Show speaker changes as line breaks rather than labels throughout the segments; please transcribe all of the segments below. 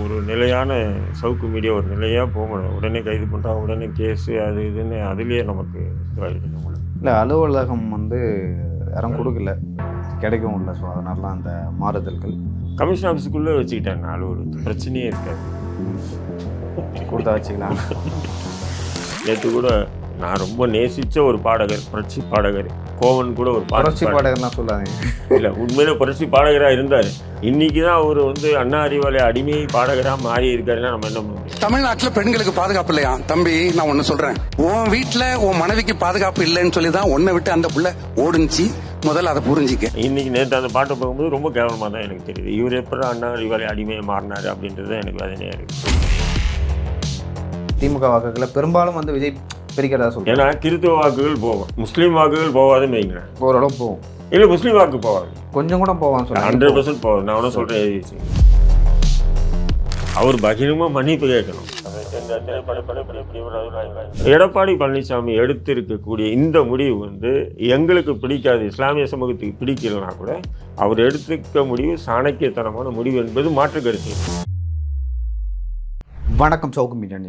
ஒரு நிலையான சவுக்கு மீடியா ஒரு நிலையாக போகணும். உடனே கைது பண்ணுறாங்க உடனே கேஸு அது இதுன்னு அதுலேயே நமக்கு இதுவாகிடுது உங்களுக்கு
இல்லை அலுவலகம் வந்து யாரும் கொடுக்கல. கிடைக்கவும் இல்லை. ஸோ அதனால அந்த மாறுதல்கள்.
கமிஷன் ஆஃபீஸுக்குள்ளே வச்சுக்கிட்டாங்க அலுவலகத்தில் பிரச்சனையே இருக்காது.
கொடுத்தா வச்சுக்கலாம்?
நேற்று கூட நான் ரொம்ப நேசித்த ஒரு பாடகர் புரட்சி பாடகர் கோவன் கூட ஒரு
புரட்சி
பாடகர்
பாடகர்லாம் சொல்லாதீங்க.
இல்லை உண்மையிலே புரட்சி பாடகராக இருந்தார். இன்னைக்கு தான் அவர் வந்து அண்ணா அறிவாலய அடிமை பாடகராக மாறி இருக்காருன்னா நம்ம என்ன பண்ண முடியும்?
தமிழ்நாட்டுல பெண்களுக்கு பாதுகாப்பு இல்லையா? தம்பி நான் ஒண்ணு சொல்றேன். உன் வீட்டுல உன் மனைவிக்கு பாதுகாப்பு இல்லைன்னு சொல்லி தான் உன்னை விட்டு அந்த புள்ள ஓடுனுச்சு முதல்ல அதை புரிஞ்சிக்க.
இன்னைக்கு நேற்று அந்த பாட்டை பார்க்கும்போது ரொம்ப கேவலமாக தான் எனக்கு தெரியுது. இவர் எப்படி அண்ணா அறிவாலய அடிமையை மாறினார் அப்படின்றது தான் எனக்கு வேதனையாக இருக்குது
திமுக வாக்குகளை பெரும்பாலும் வந்து விஜய் பிரிக்கிறதா சொல்றேன்.
ஏன்னா கிறித்துவ வாக்குகள் போகும். முஸ்லீம் வாக்குகள் போகாதுன்னு வைங்களேன்
ஓரளவு போகும்.
இல்லை முஸ்லீம் வாக்கு போகாது.
கொஞ்சம் கூட போவான்னு
ஹண்ட்ரட்
சொல்லுவாங்க
பர்சன்ட் போகாது. நான் ஒன்றும் சொல்கிறேன் அவர் பகிரமாக மன்னிப்பு கேட்கணும். எடப்பாடி பழனிசாமி எடுத்திருக்கக்கூடிய இந்த முடிவு வந்து எங்களுக்கு பிடிக்காது. இஸ்லாமிய சமூகத்துக்கு பிடிக்கலனா கூட அவர் எடுத்துக்க முடிவு சாணக்கியத்தனமான முடிவு என்பது மாற்று கருத்து
வணக்கம் சவுக்கு மீடியா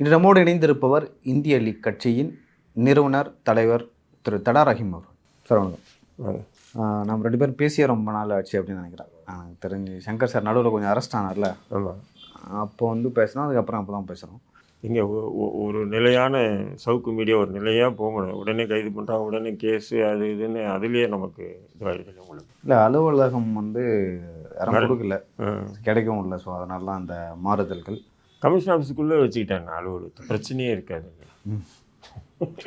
இன்று நம்மோடு இணைந்திருப்பவர் இந்திய லீக் கட்சியின் நிறுவனர் தலைவர் திரு தடா ரஹீம் அவர் சார் வணக்கம். நம்ம ரெண்டு பேரும் பேசிய ரொம்ப நாள் ஆச்சு அப்படின்னு நினைக்கிறேன். தெரிஞ்சு சங்கர் சார் நடுவில் கொஞ்சம் அரெஸ்ட் ஆனார்ல.
ஆமாம்
அப்போ வந்து பேசினோம் அதுக்கப்புறம் அப்போ தான் பேசுகிறோம்
இங்கே ஒரு நிலையான சவுக்கு மீடியா ஒரு நிலையாக போகணும். உடனே கைது பண்ணுறாங்க உடனே கேஸு அது இதுன்னு அதுலேயே நமக்கு இதுவாகிடுது உங்களுக்கு.
இல்லை அலுவலகம் வந்து யாரும் கொடுக்கல. கிடைக்கவும் இல்லை. ஸோ அதனால தான் அந்த மாறுதல்கள்.
கமிஷன் ஆஃபீஸுக்குள்ளே வச்சுக்கிட்டாங்க அலுவலகத்தை. பிரச்சனையே இருக்காது.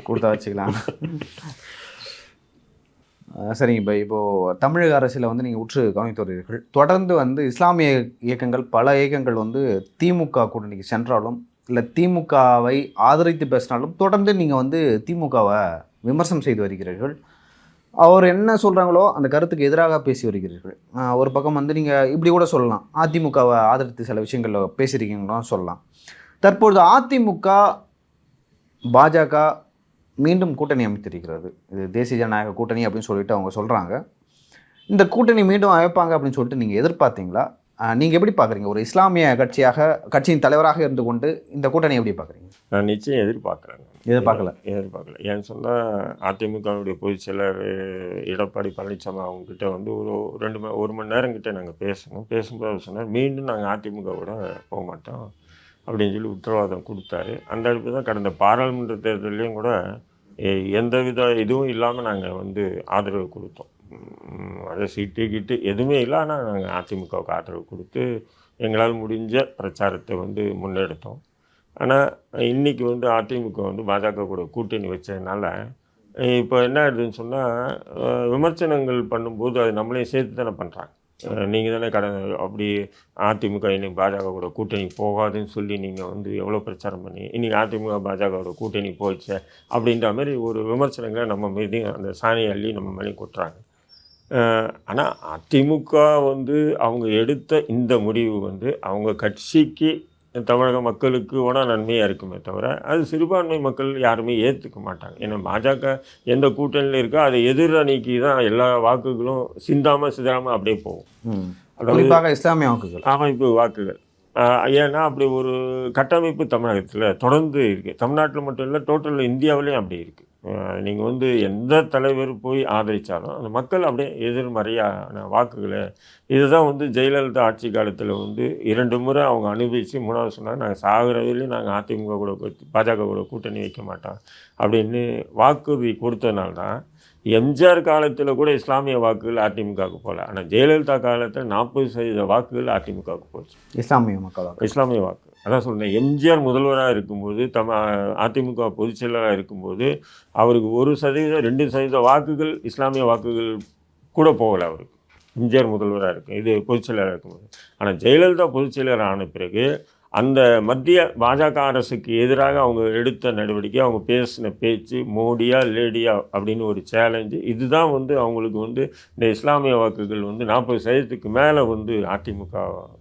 கொடுத்தா வச்சுக்கலாம். சரிங்க இப்போ இப்போது தமிழக அரசியல் வந்து நீங்கள் உற்று கவனித்து வருவீர்கள் தொடர்ந்து வந்து இஸ்லாமிய இயக்கங்கள் பல இயக்கங்கள் வந்து திமுக கூட்டணிக்கு சென்றாலும் இல்லை திமுகவை ஆதரித்து பேசினாலும் தொடர்ந்து நீங்கள் வந்து திமுகவை விமர்சனம் செய்து வருகிறீர்கள். அவர் என்ன சொல்கிறாங்களோ அந்த கருத்துக்கு எதிராக பேசி வருகிறீர்கள். ஒரு பக்கம் வந்து நீங்கள் இப்படி கூட சொல்லலாம். அதிமுகவை ஆதரித்து சில விஷயங்களில் பேசியிருக்கீங்கன்னு சொல்லலாம். தற்பொழுது அதிமுக பாஜக மீண்டும் கூட்டணி அமைத்திருக்கிறது. இது தேசிய ஜனநாயக கூட்டணி அப்படின்னு சொல்லிட்டு அவங்க சொல்கிறாங்க இந்த கூட்டணி மீண்டும் அமைப்பாங்க அப்படின்னு சொல்லிட்டு நீங்கள் எதிர்பார்த்தீங்களா? நீங்கள் எப்படி பார்க்குறீங்க ஒரு இஸ்லாமிய கட்சியாக கட்சியின் தலைவராக இருந்து கொண்டு இந்த கூட்டணி எப்படி பார்க்குறீங்க
நான் நிச்சயம் எதிர்பார்க்குறேங்க
எதிர்பார்க்கல.
எதிர்பார்க்கல. ஏன்னு சொன்னால் அதிமுகவுடைய பொதுச் செயலர் எடப்பாடி பழனிசாமி அவங்ககிட்ட வந்து ஒரு ரெண்டு மணி ஒரு மணி நேரம் கிட்ட நாங்கள் பேசணும். பேசும்போது அவர் சொன்னார் மீண்டும் நாங்கள் அதிமுகவோட போக மாட்டோம். அப்படின்னு சொல்லி உத்தரவாதம் கொடுத்தாரு. அந்த அடிப்பு தான் கடந்த பாராளுமன்ற தேர்தலையும் கூட எ- எந்தவித இதுவும் இல்லாமல் நாங்கள் வந்து ஆதரவு கொடுத்தோம். அதை சீட்டு கிட்டு எதுவுமே இல்லை. ஆனால் நாங்கள் அதிமுகவுக்கு ஆதரவு கொடுத்து எங்களால் முடிஞ்ச பிரச்சாரத்தை வந்து முன்னெடுத்தோம். ஆனால் இன்றைக்கி வந்து அதிமுக வந்து பாஜக கூட கூட்டணி வச்சதுனால இப்போ என்ன ஆயிடுதுன்னு சொன்னால் விமர்சனங்கள் பண்ணும்போது அது நம்மளையும் சேர்த்து தானே பண்ணுறாங்க நீங்கள் தானே கடந்த அப்படி அதிமுக இன்னைக்கு பாஜக கூட கூட்டணி போகாதுன்னு சொல்லி நீங்கள் வந்து எவ்வளோ பிரச்சாரம் பண்ணி இன்றைக்கி அதிமுக பாஜகவோட கூட்டணி போச்சு அப்படின்ற மாதிரி ஒரு விமர்சனங்களை நம்ம மீது அந்த சாணி அள்ளி நம்ம மேலே கொட்டுறாங்க. ஆனால் அதிமுக வந்து அவங்க எடுத்த இந்த முடிவு வந்து அவங்க கட்சிக்கு தமிழக மக்களுக்கு வேணா நன்மையாக இருக்குமே தவிர அது சிறுபான்மை மக்கள் யாருமே ஏற்றுக்க மாட்டாங்க. ஏன்னா பாஜக எந்த கூட்டணியில் இருக்கோ அதை எதிர் அணிக்கு தான் எல்லா வாக்குகளும் சிந்தாமல் சிதறாமல் அப்படியே போகும். அதாவது
இஸ்லாமிய வாக்குகள்.
அமைப்பு வாக்குகள். ஏன்னா அப்படி ஒரு கட்டமைப்பு தமிழகத்தில் தொடர்ந்து இருக்குது தமிழ்நாட்டில் மட்டும் இல்லை டோட்டல் இந்தியாவிலையும் அப்படி இருக்குது நீங்கள் வந்து எந்த தலைவர் போய் ஆதரித்தாலும் அந்த மக்கள் அப்படியே எதிர்மறையான வாக்குகளை இதுதான் வந்து ஜெயலலிதா ஆட்சி காலத்தில் வந்து இரண்டு முறை அவங்க அனுபவித்து மூணாவது சொன்னாங்க நாங்கள் சாகுறதுலேயும் நாங்கள் அதிமுக கூட பாஜக கூட கூட்டணி வைக்க மாட்டோம் அப்படின்னு வாக்குறுதி கொடுத்ததுனால தான் எம்ஜிஆர் காலத்தில் கூட இஸ்லாமிய வாக்குகள் அதிமுகவுக்கு போகல. ஆனால் ஜெயலலிதா காலத்தில் நாற்பது சதவீத வாக்குகள் அதிமுகவுக்கு போச்சு.
இஸ்லாமிய மக்கள்
இஸ்லாமிய வாக்கு. அதான் சொல்கிறேன் எம்ஜிஆர் முதல்வராக இருக்கும்போது தம அதிமுக பொதுச் செயலராக இருக்கும்போது அவருக்கு ஒரு சதவீதம் ரெண்டு சதவீத வாக்குகள் இஸ்லாமிய வாக்குகள் கூட போகலை அவருக்கு. எம்ஜிஆர் முதல்வராக இருக்கும் இது பொதுச் செயலராக இருக்கும்போது. ஆனால் ஜெயலலிதா பொதுச் செயலர் ஆன பிறகு அந்த மத்திய பாஜக அரசுக்கு எதிராக அவங்க எடுத்த நடவடிக்கை அவங்க பேசின பேச்சு மோடியா லேடியா அப்படின்னு ஒரு சேலஞ்சு இதுதான் வந்து அவங்களுக்கு வந்து இந்த இஸ்லாமிய வாக்குகள் வந்து நாற்பது சதவீதத்துக்கு மேலே வந்து அதிமுக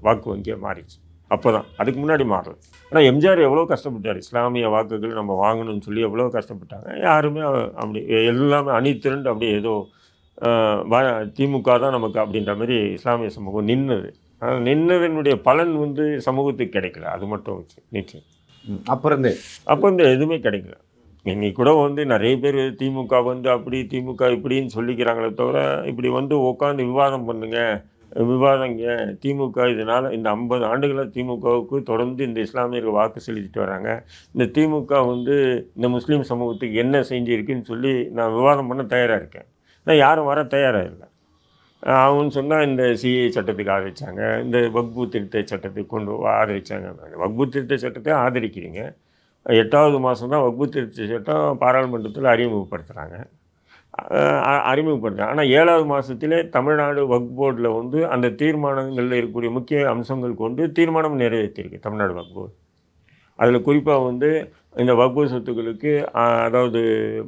வாக்கு வங்கியாக மாறிடுச்சு. அப்போ தான் அதுக்கு முன்னாடி மாறல. ஆனால் எம்ஜிஆர் எவ்வளோ கஷ்டப்பட்டார்? இஸ்லாமிய வாக்குகள் நம்ம வாங்கணும்னு சொல்லி எவ்வளோ கஷ்டப்பட்டாங்க? யாருமே அப்படி எல்லாமே அணி திரண்டு அப்படியே ஏதோ திமுக தான் நமக்கு அப்படின்ற மாதிரி இஸ்லாமிய சமூகம் நின்னுது. ஆனால் நின்னதனுடைய பலன் வந்து சமூகத்துக்கு கிடைக்கல. அது மட்டும் நிச்சயம்.
அப்ப இருந்தே
அப்போ இந்த எதுவுமே கிடைக்கல. இன்னைக்கு கூட வந்து நிறைய பேர் திமுக வந்து அப்படி திமுக இப்படின்னு சொல்லிக்கிறாங்களே தவிர இப்படி வந்து உட்காந்து விவாதம் பண்ணுங்க. விவாதங்க. திமுக இதனால் இந்த ஐம்பது ஆண்டுகளாக திமுகவுக்கு தொடர்ந்து இந்த இஸ்லாமியர்கள் வாக்கு செலுத்திட்டு வராங்க. இந்த திமுக வந்து இந்த முஸ்லீம் சமூகத்துக்கு என்ன செஞ்சுருக்குன்னு சொல்லி நான் விவாதம் பண்ண தயாராக இருக்கேன். நான் யாரும் வர தயாராக இல்லை. அவங்க சொன்னால் இந்த சிஏ சட்டத்துக்கு ஆதரிச்சாங்க. இந்த வக்பு திருத்த சட்டத்துக்கு கொண்டு ஆதரித்தாங்க வக்பு திருத்த சட்டத்தை ஆதரிக்கிறீங்க. எட்டாவது மாதம் தான் வக்பு திருத்த சட்டம் பாராளுமன்றத்தில் அறிமுகப்படுத்துகிறாங்க அறிமுகப்படுத்துகிறாங்க ஆனால் ஏழாவது மாதத்திலே தமிழ்நாடு வகுப்பு போர்டில் வந்து அந்த தீர்மானங்களில் இருக்கக்கூடிய முக்கிய அம்சங்கள் கொண்டு தீர்மானம் நிறைவேற்றியிருக்கு தமிழ்நாடு வக்ப் போர்டு. அதில் குறிப்பாக வந்து இந்த வகுப்பு சொத்துக்களுக்கு அதாவது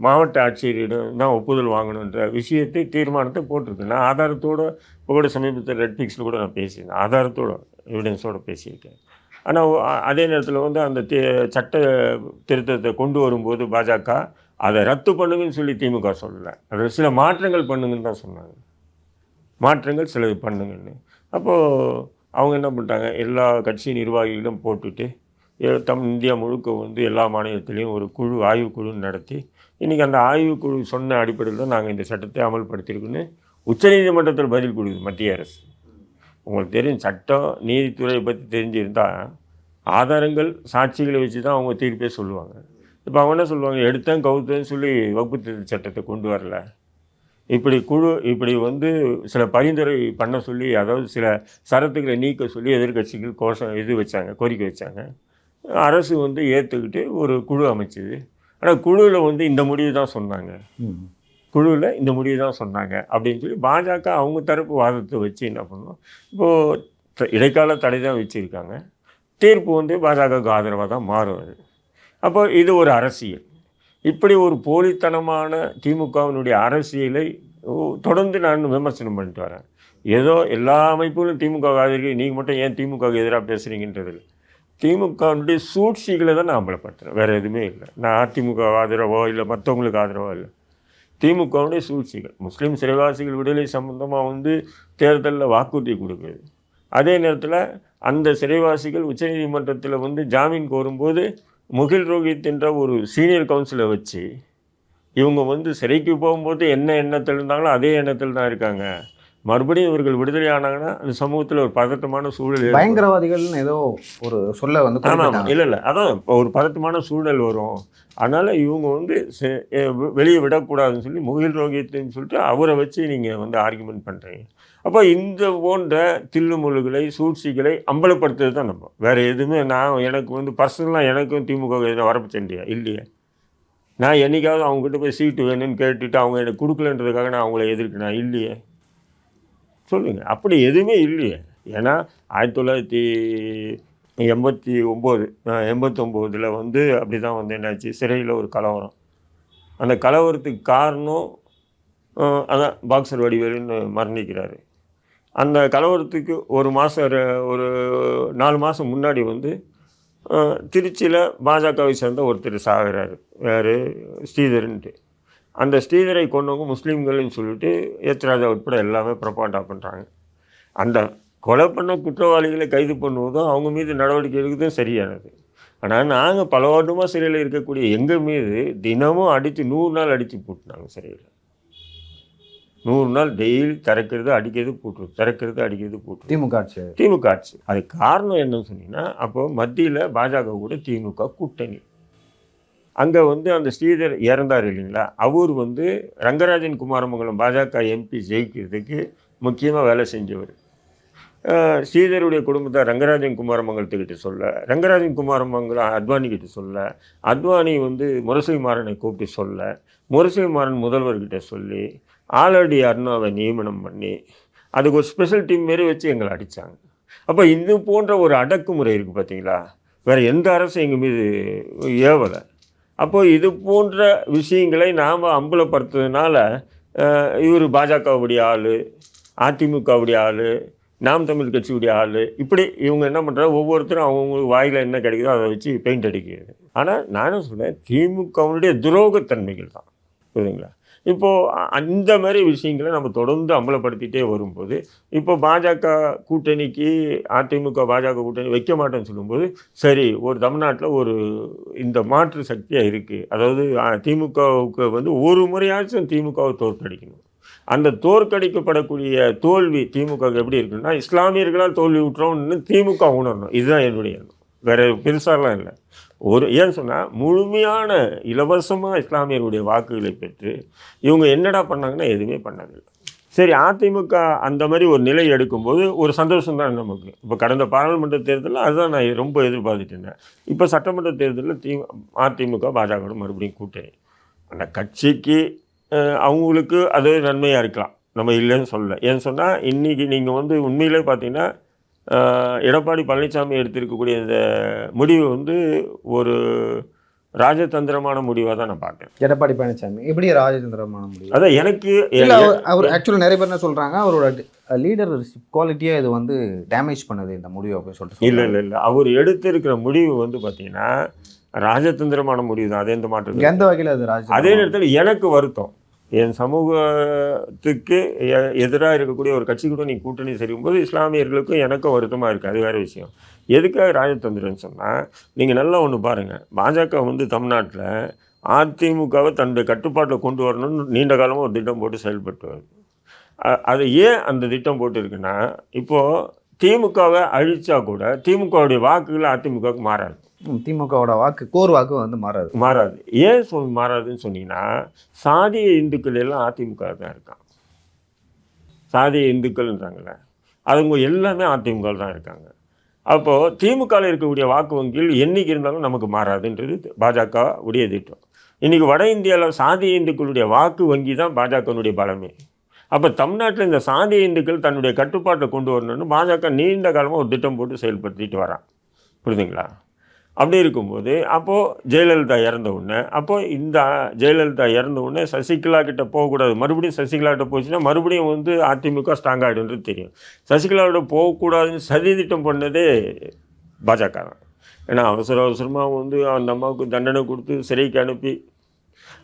மாவட்ட ஆட்சியரிடம் தான் ஒப்புதல் வாங்கணுன்ற விஷயத்தை தீர்மானத்தை போட்டிருக்கு. நான் ஆதாரத்தோடு இப்போ கூட சமீபத்தில் ரெட்பிக்ஸில் கூட நான் பேசியிருந்தேன். ஆதாரத்தோட எவிடன்ஸோடு பேசியிருக்கேன். ஆனால் அதே நேரத்தில் வந்து அந்த தி சட்ட திருத்தத்தை கொண்டு வரும்போது பாஜக அதை ரத்து பண்ணுங்கன்னு சொல்லி திமுக சொல்லலை. அதில் சில மாற்றங்கள் பண்ணுங்கன்னு தான் சொன்னாங்க. மாற்றங்கள் சிலது பண்ணுங்கன்னு. அப்போது அவங்க என்ன பண்ணிட்டாங்க? எல்லா கட்சி நிர்வாகிகளும் போட்டுட்டு தம் இந்தியா முழுக்க வந்து எல்லா மாநிலத்திலையும் ஒரு குழு ஆய்வுக்குழு நடத்தி இன்றைக்கி அந்த ஆய்வுக்குழு சொன்ன அடிப்படையில் தான் நாங்கள் இந்த சட்டத்தை அமல்படுத்தியிருக்குன்னு உச்சநீதிமன்றத்தில் பதில் கொடுக்குது மத்திய அரசு. உங்களுக்கு தெரியும் சட்டம் நீதித்துறையை பற்றி தெரிஞ்சிருந்தால் ஆதாரங்கள் சாட்சிகளை வச்சு தான் அவங்க தீர்ப்பே சொல்லுவாங்க. இப்போ அவங்க என்ன சொல்லுவாங்க? எடுத்தேன் கவுத்தேன்னு சொல்லி வகுப்பு சட்டத்தை கொண்டு வரல. இப்படி குழு இப்படி வந்து சில பரிந்துரை பண்ண சொல்லி அதாவது சில சரத்துக்களை நீக்க சொல்லி எதிர்க்கட்சிகள் கோஷம் இது வச்சாங்க கோரிக்கை வச்சாங்க. அரசு வந்து ஏற்றுக்கிட்டு ஒரு குழு அமைச்சுது. ஆனால் குழுவில் வந்து இந்த முடிவு தான் சொன்னாங்க. குழுவில் இந்த முடிவு தான் சொன்னாங்க அப்படின்னு சொல்லி பாஜக அவங்க தரப்பு வாதத்தை வச்சு என்ன பண்ணோம்? இப்போது இடைக்கால தடை தான் வச்சுருக்காங்க. தீர்ப்பு வந்து பாஜகவுக்கு ஆதரவாக தான் மாறும் அது. அப்போ இது ஒரு அரசியல். இப்படி ஒரு போலித்தனமான திமுகவினுடைய அரசியலை தொடர்ந்து நான் விமர்சனம் பண்ணிட்டு வரேன். ஏதோ எல்லா அமைப்புகளும் திமுக ஆதரிக்க நீங்கள் மட்டும் ஏன் திமுகவுக்கு எதிராக பேசுகிறீங்கன்றது திமுகவினுடைய சூழ்ச்சிகளை தான் நான் அம்பலப்படுத்துகிறேன் வேறு எதுவுமே இல்லை. நான் அதிமுக ஆதரவோ இல்லை மற்றவங்களுக்கு ஆதரவோ இல்லை. திமுகவுடைய சூழ்ச்சிகள். முஸ்லீம் சிறைவாசிகள் விடுதலை சம்பந்தமாக வந்து தேர்தலில் வாக்குறுதி கொடுக்குறது அதே நேரத்தில் அந்த சிறைவாசிகள் உச்சநீதிமன்றத்தில் வந்து ஜாமீன் கோரும்போது முகில் ரோஹித் என்ற ஒரு சீனியர் கவுன்சிலை வச்சு இவங்க வந்து சிறைக்கு போகும்போது என்ன எண்ணத்தில் இருந்தாங்களோ அதே எண்ணத்தில் தான் இருக்காங்க. மறுபடியும் இவர்கள் விடுதலை ஆனாங்கன்னா அந்த சமூகத்தில் ஒரு பதட்டமான சூழல்.
பயங்கரவாதிகள்னு ஏதோ ஒரு சொல்ல வந்து
ஆமாம். இல்லை இல்லை. அதான் இப்போ ஒரு பதட்டமான சூழல் வரும். அதனால் இவங்க வந்து வெளியே விடக்கூடாதுன்னு சொல்லி முகில் ரோகித்துன்னு சொல்லிட்டு அவரை வச்சு நீங்கள் வந்து ஆர்குமெண்ட் பண்ணுறீங்க அப்போ இந்த போன்ற தில்லுமுள்ளுகளை சூழ்ச்சிகளை அம்பலப்படுத்துறது தான் நம்ம. வேறு எதுவுமே நான் எனக்கு வந்து பர்சனலாக எனக்கும் திமுக வரப்பு சண்டையா இல்லையே? நான் என்னைக்காவது அவங்ககிட்ட போய் சீட்டு வேணும்னு கேட்டுட்டு அவங்க எனக்கு கொடுக்கலன்றதுக்காக நான் அவங்கள எதிர்க்கினா இல்லையே. சொல்லுங்கள் அப்படி எதுவுமே இல்லையே. ஏன்னா ஆயிரத்தி தொள்ளாயிரத்தி எண்பத்தி ஒம்பது எண்பத்தொம்போதில் வந்து அப்படி தான் வந்து என்னாச்சு. சிறையில் ஒரு கலவரம். அந்த கலவரத்துக்கு காரணம் அதான் பாக்ஸர் வடிவேலுன்னு மரணிக்கிறாரு. அந்த கலவரத்துக்கு ஒரு மாதம் ஒரு நாலு மாதம் முன்னாடி வந்து திருச்சியில் பாஜகவை சேர்ந்த ஒருத்தர் சாகிறாரு. யார்? ஸ்ரீதரன்ட்டு. அந்த ஸ்ரீதரை கொண்டவங்க முஸ்லீம்கள்னு சொல்லிட்டு ஏத்ராஜா உட்பட எல்லாமே ப்ரொபாண்டா பண்ணுறாங்க அந்த கொலை பண்ண குற்றவாளிகளை கைது பண்ணுவதும் அவங்க மீது நடவடிக்கை எடுக்கிறதும் சரியானது. ஆனால் நாங்கள் பல வருடமாக சிறையில் இருக்கக்கூடிய எங்கள் மீது தினமும் அடித்து நூறு நாள் அடித்து போட்டுனாங்க சிறையில். நூறு நாள் டெய்லி திறக்கிறது அடிக்கிறது போட்டுரும் திறக்கிறது அடிக்கிறது போட்டுரும்
திமுக ஆட்சி.
திமுக ஆட்சி. அது காரணம் என்னன்னு சொன்னீங்கன்னா அப்போ மத்தியில் பாஜக கூட திமுக கூட்டணி. அங்கே வந்து அந்த ஸ்ரீதர் இறந்தார் இல்லைங்களா? அவர் வந்து ரங்கராஜன் குமாரமங்கலம் பாஜக எம்பி ஜெயிக்கிறதுக்கு முக்கியமாக வேலை செஞ்சவர். ஸ்ரீதருடைய குடும்பத்தை ரங்கராஜன் குமாரமங்கலத்துக்கிட்ட சொல்ல ரங்கராஜன் குமாரமங்கலம் அத்வானிக்கிட்ட சொல்ல அத்வானி வந்து முரசொலி மாறனை கூப்பிட்டு சொல்ல முரசை மாறன் முதல்வர்கிட்ட சொல்லி ஆலடி அருணாவை நியமனம் பண்ணி அதுக்கு ஒரு ஸ்பெஷல் டீம் மாரி வச்சு எங்களை அடித்தாங்க அப்போ இது போன்ற ஒரு அடக்குமுறை இருக்குது பார்த்தீங்களா வேறு எந்த அரசும் எங்கள் மீது ஏவலை. அப்போது இது போன்ற விஷயங்களை நாம் அம்பலப்படுத்துறதுனால இவர் பாஜகவுடைய ஆள் அதிமுகவுடைய ஆள் நாம் தமிழ் கட்சியுடைய ஆள் இப்படி இவங்க என்ன பண்ணுறாங்க ஒவ்வொருத்தரும் அவங்கவுங்களுக்கு வாயில் என்ன கிடைக்குதோ அதை வச்சு பெயிண்ட் அடிக்கிறது. ஆனால் நானும் சொல்கிறேன் திமுகவுடைய துரோகத்தன்மைகள் தான். புரியுதுங்களா? இப்போது அந்த மாதிரி விஷயங்களை நம்ம தொடர்ந்து அம்பலப்படுத்திகிட்டே வரும்போது இப்போ பாஜக கூட்டணிக்கு அதிமுக பாஜக கூட்டணி வைக்க மாட்டேன்னு சொல்லும்போது சரி ஒரு தமிழ்நாட்டில் ஒரு இந்த மாற்று சக்தியாக இருக்குது அதாவது திமுகவுக்கு வந்து ஒரு முறையாச்சும் திமுகவை தோற்கடிக்கணும். அந்த தோற்கடிக்கப்படக்கூடிய தோல்வி திமுக எப்படி இருக்குன்னா இஸ்லாமியர்களால் தோல்வி விட்டுறோம்னு திமுக உணரணும். இதுதான் என்னுடைய எண்ணம். வேறு பெருசாலாம் இல்லை. ஒரு ஏன்னு சொன்னால் முழுமையான இலவசமாக இஸ்லாமியர்களுடைய வாக்குகளை பெற்று இவங்க என்னடா பண்ணாங்கன்னா எதுவுமே பண்ணதில்லை. சரி அதிமுக அந்த மாதிரி ஒரு நிலை எடுக்கும்போது ஒரு சந்தோஷம் தான் நமக்கு. இப்போ கடந்த பாராளுமன்ற தேர்தலில் அதுதான் நான் ரொம்ப எதிர்பார்த்துட்டு இருந்தேன். இப்போ சட்டமன்ற தேர்தலில் தி அதிமுக பாஜக மறுபடியும் கூட்டணி. அந்த கட்சிக்கு அவங்களுக்கு அது நன்மையாக இருக்கலாம். நம்ம இல்லைன்னு சொல்லலை. ஏன்னு சொன்னால் இன்றைக்கி நீங்கள் வந்து உண்மையிலே பார்த்தீங்கன்னா எடப்பாடி பழனிசாமி எடுத்திருக்கக்கூடிய இந்த முடிவு வந்து ஒரு ராஜதந்திரமான முடிவாக தான் நான் பார்க்குறேன்.
எடப்பாடி பழனிசாமி எப்படி ராஜேந்திரமான முடியும்
அதான் எனக்கு
அவர் ஆக்சுவலாக நிறைய பேர் என்ன சொல்றாங்க அவரோட லீடர்ஷிப் குவாலிட்டியா இது வந்து டேமேஜ் பண்ணுது இந்த முடிவு அப்படின்னு சொல்லிட்டு
இல்லை. இல்லை இல்லை. அவர் எடுத்திருக்கிற முடிவு வந்து பார்த்தீங்கன்னா ராஜதந்திரமான முடிவு தான். அதே எந்த மாற்றம்
எந்த வகையில் அது ராஜ
அதே நேரத்தில் எனக்கு வருத்தம். என் சமூகத்துக்கு எதிராக இருக்கக்கூடிய ஒரு கட்சி கூட நீ கூட்டணி செய்யும்போது இஸ்லாமியர்களுக்கும் எனக்கும் வருத்தமாக இருக்குது அது வேறு விஷயம். எதுக்காக ராஜதந்திரம்னு சொன்னால் நீங்கள் நல்லா ஒன்று பாருங்கள் பாஜக வந்து தமிழ்நாட்டில் அதிமுகவை தன்னுடைய கட்டுப்பாட்டில் கொண்டு வரணும்னு நீண்ட காலமாக ஒரு திட்டம் போட்டு செயல்பட்டு வருது. அதை அது ஏன் அந்த திட்டம் போட்டு இருக்குன்னா இப்போது திமுகவை அழித்தா கூட திமுகவுடைய வாக்குகள் அதிமுகவுக்கு மாறாது.
திமுகவோட வாக்கு கோர் வாக்கு வந்து மாறாது.
மாறாது. ஏன் சொல் மாறாதுன்னு சொன்னீங்கன்னா சாதிய இந்துக்கள் எல்லாம் அதிமுக தான் இருக்கான் சாதிய இந்துக்கள்ன்றாங்களே அவங்க எல்லாமே அதிமுக தான் இருக்காங்க. அப்போது திமுகவில் இருக்கக்கூடிய வாக்கு வங்கியில் என்றைக்கு இருந்தாலும் நமக்கு மாறாதுன்றது பாஜக உடைய திட்டம். இன்றைக்கி வட இந்தியாவில் சாதிய இந்துக்களுடைய வாக்கு வங்கி தான் பாஜகனுடைய பலமே. அப்போ தமிழ்நாட்டில் இந்த சாதிய இந்துக்கள் தன்னுடைய கட்டுப்பாட்டை கொண்டு வரணும்னு பாஜக நீண்ட காலமாக ஒரு திட்டம் போட்டு செயல்படுத்திட்டு வரான் புரியுதுங்களா? அப்படி இருக்கும்போது அப்போது ஜெயலலிதா இறந்த உடனே அப்போது இந்த ஜெயலலிதா இறந்த உடனே சசிகலா கிட்ட போகக்கூடாது. மறுபடியும் சசிகலா கிட்ட போச்சுன்னா மறுபடியும் வந்து அதிமுக ஸ்ட்ராங் ஆகிடுன்றது தெரியும். சசிகலாவோட போகக்கூடாதுன்னு சதி திட்டம் பண்ணதே பாஜக தான். ஏன்னா அவசர அவசரமாக வந்து அந்த அம்மாவுக்கு தண்டனை கொடுத்து சிறைக்கு அனுப்பி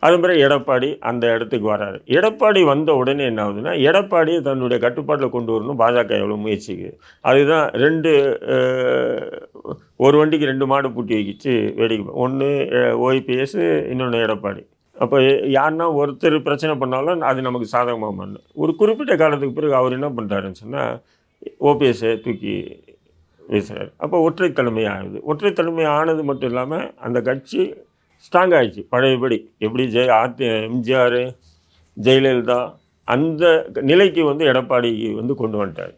அது பிறகு எடப்பாடி அந்த இடத்துக்கு வராரு. எடப்பாடி வந்த உடனே என்ன ஆகுதுன்னா எடப்பாடியை தன்னுடைய கட்டுப்பாட்டில் கொண்டு வரணும். பாஜக எவ்வளோ முயற்சிக்கு அதுதான் ரெண்டு ஒரு வண்டிக்கு ரெண்டு மாடு பூட்டி வைக்கிச்சு வேடிக்கை ஒன்று ஓய்பிஎஸ் இன்னொன்று எடப்பாடி. அப்போ யாருன்னா ஒருத்தர் பிரச்சனை பண்ணாலும் அது நமக்கு சாதகமாக மாறணும் ஒரு குறிப்பிட்ட காலத்துக்கு பிறகு அவர் என்ன பண்ணுறாருன்னு சொன்னால் ஓபிஎஸ்ஸை தூக்கி வீசுகிறார் அப்போ ஒற்றைத்தலைமை ஆகுது. ஒற்றைத்தலைமை ஆனது மட்டும் இல்லாமல் அந்த கட்சி ஸ்ட்ராங் ஆகிடுச்சு பழையபடி. எப்படி ஜெய ஆர்டி எம்ஜிஆர் ஜெயலலிதா அந்த நிலைக்கு வந்து எடப்பாடி வந்து கொண்டு வந்துட்டார்.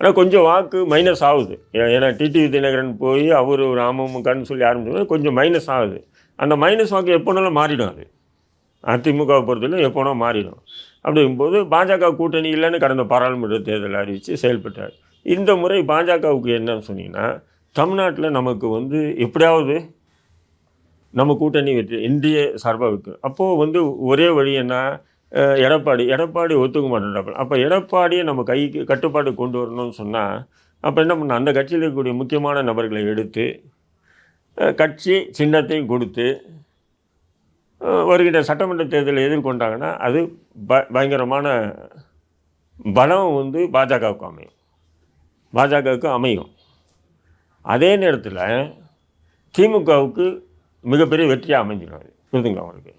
ஆனால் கொஞ்சம் வாக்கு மைனஸ் ஆகுது. ஏன்னா டிடிவி தினகரன் போய் அவர் ராமமுகன்னு சொல்லி ஆரம்பிச்சோம்னா கொஞ்சம் மைனஸ் ஆகுது. அந்த மைனஸ் வாக்கு எப்போனாலும் மாறிடும் அது. அதிமுகவை பொறுத்தவரைக்கும் எப்போனா மாறிடும். அப்படிங்கும்போது பாஜக கூட்டணி இல்லைன்னு கடந்த பாராளுமன்ற தேர்தல் அறிவித்து செயல்பட்டார். இந்த முறை பாஜகவுக்கு என்னன்னு சொன்னீங்கன்னா தமிழ்நாட்டில் நமக்கு வந்து எப்படியாவது நம்ம கூட்டணி வெற்றி இந்திய சார்பாக வைக்கும் அப்போது வந்து ஒரே வழி என்ன? எடப்பாடி. எடப்பாடி ஒத்துக்க மாட்டேன் அப்போ எடப்பாடியை நம்ம கைக்கு கட்டுப்பாடு கொண்டு வரணும்னு சொன்னால் அப்போ என்ன பண்ண? அந்த கட்சியில் இருக்கக்கூடிய முக்கியமான நபர்களை எடுத்து கட்சி சின்னத்தையும் கொடுத்து வருகின்ற சட்டமன்ற தேர்தலை எதிர்கொண்டாங்கன்னா அது ப பயங்கரமான பலம் வந்து பாஜகவுக்கு அமையும். பாஜகவுக்கு அமையும். அதே நேரத்தில் திமுகவுக்கு மிகப்பெரிய வெற்றியாக அமைஞ்சிடும் அது. புரிதுங்களா உங்களுக்கு?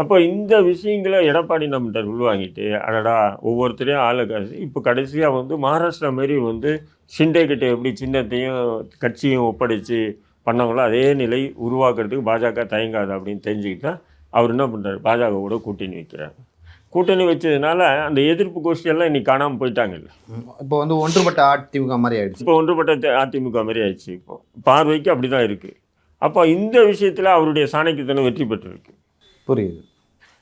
அப்போ இந்த விஷயங்களை எடப்பாடி நம்மகிட்ட உள்வாங்கிட்டு அடடா ஒவ்வொருத்தரையும் ஆளு காசு இப்போ கடைசியாக வந்து மகாராஷ்டிரா மாரி வந்து ஷிண்டே கிட்ட எப்படி சின்னத்தையும் கட்சியும் ஒப்படைச்சு பண்ணாங்களோ அதே நிலை உருவாக்குறதுக்கு பாஜக தயங்காது அப்படின்னு தெரிஞ்சுக்கிட்டா அவர் என்ன பண்ணுறாரு பாஜக கூட கூட்டணி வைக்கிறார். கூட்டணி வச்சதுனால அந்த எதிர்ப்பு கோஷ்டியெல்லாம் இன்னைக்கு காணாமல் போயிட்டாங்கல்ல
இப்போ வந்து ஒன்றுபட்ட அதிமுக மாதிரி ஆயிடுச்சு.
இப்போ ஒன்றுபட்ட அதிமுக மாதிரி ஆயிடுச்சு இப்போ. பார்வைக்கு அப்படி தான் இருக்குது அப்போ இந்த விஷயத்தில் அவருடைய சாணக்கியத்தனம் வெற்றி பெற்றிருக்கு.
புரியுது.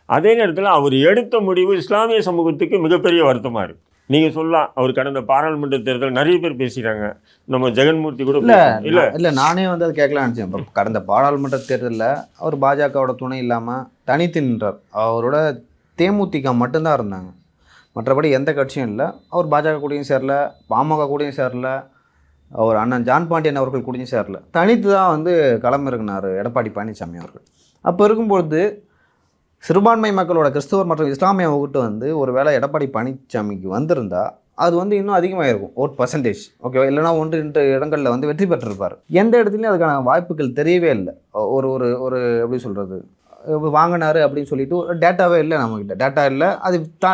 அதே நேரத்தில் அவர் எடுத்த முடிவு இஸ்லாமிய சமூகத்துக்கு மிகப்பெரிய வருத்தமாக இருக்குது நீங்கள் சொல்லலாம் அவர் கடந்த பாராளுமன்ற தேர்தல் நிறைய பேர் பேசிட்டாங்க. நம்ம ஜெகன்மூர்த்தி கூட
இல்ல.
இல்ல.
இல்ல நானே வந்து அது கேட்கலாம் நினச்சேன். கடந்த பாராளுமன்ற தேர்தலில் அவர் பாஜகவோட துணை இல்லாமல் தனித்து நின்றார். அவரோட தேமுதிக மட்டும்தான் இருந்தாங்க. மற்றபடி எந்த கட்சியும் இல்லை. அவர் பாஜக கூடயும் சேரல பாமக கூடயும் சேரல அவர் அண்ணன் ஜான் பாண்டியன் அவர்கள் குடிஞ்சு சேரல. தனித்து தான் வந்து களமிறங்கினார் எடப்பாடி பழனிசாமி அவர்கள். அப்போ இருக்கும்பொழுது சிறுபான்மை மக்களோட கிறிஸ்தவர் மற்றும் இஸ்லாமிய வகுட்டு வந்து ஒரு வேளை எடப்பாடி பழனிசாமிக்கு வந்திருந்தா அது வந்து இன்னும் அதிகமாக இருக்கும் ஓட் பர்சன்டேஜ் ஓகேவா இல்லைனா ஒன்று ரெண்டு இடங்களில் வந்து வெற்றி பெற்றிருப்பார். எந்த இடத்துலையும் அதுக்கான வாய்ப்புகள் தெரியவே இல்லை. ஒரு ஒரு ஒரு எப்படி சொல்கிறது வாங்கினாரு அப்படின்னு சொல்லிட்டு ஒரு டேட்டாவே இல்லை நம்மக்கிட்ட டேட்டா இல்லை. அது த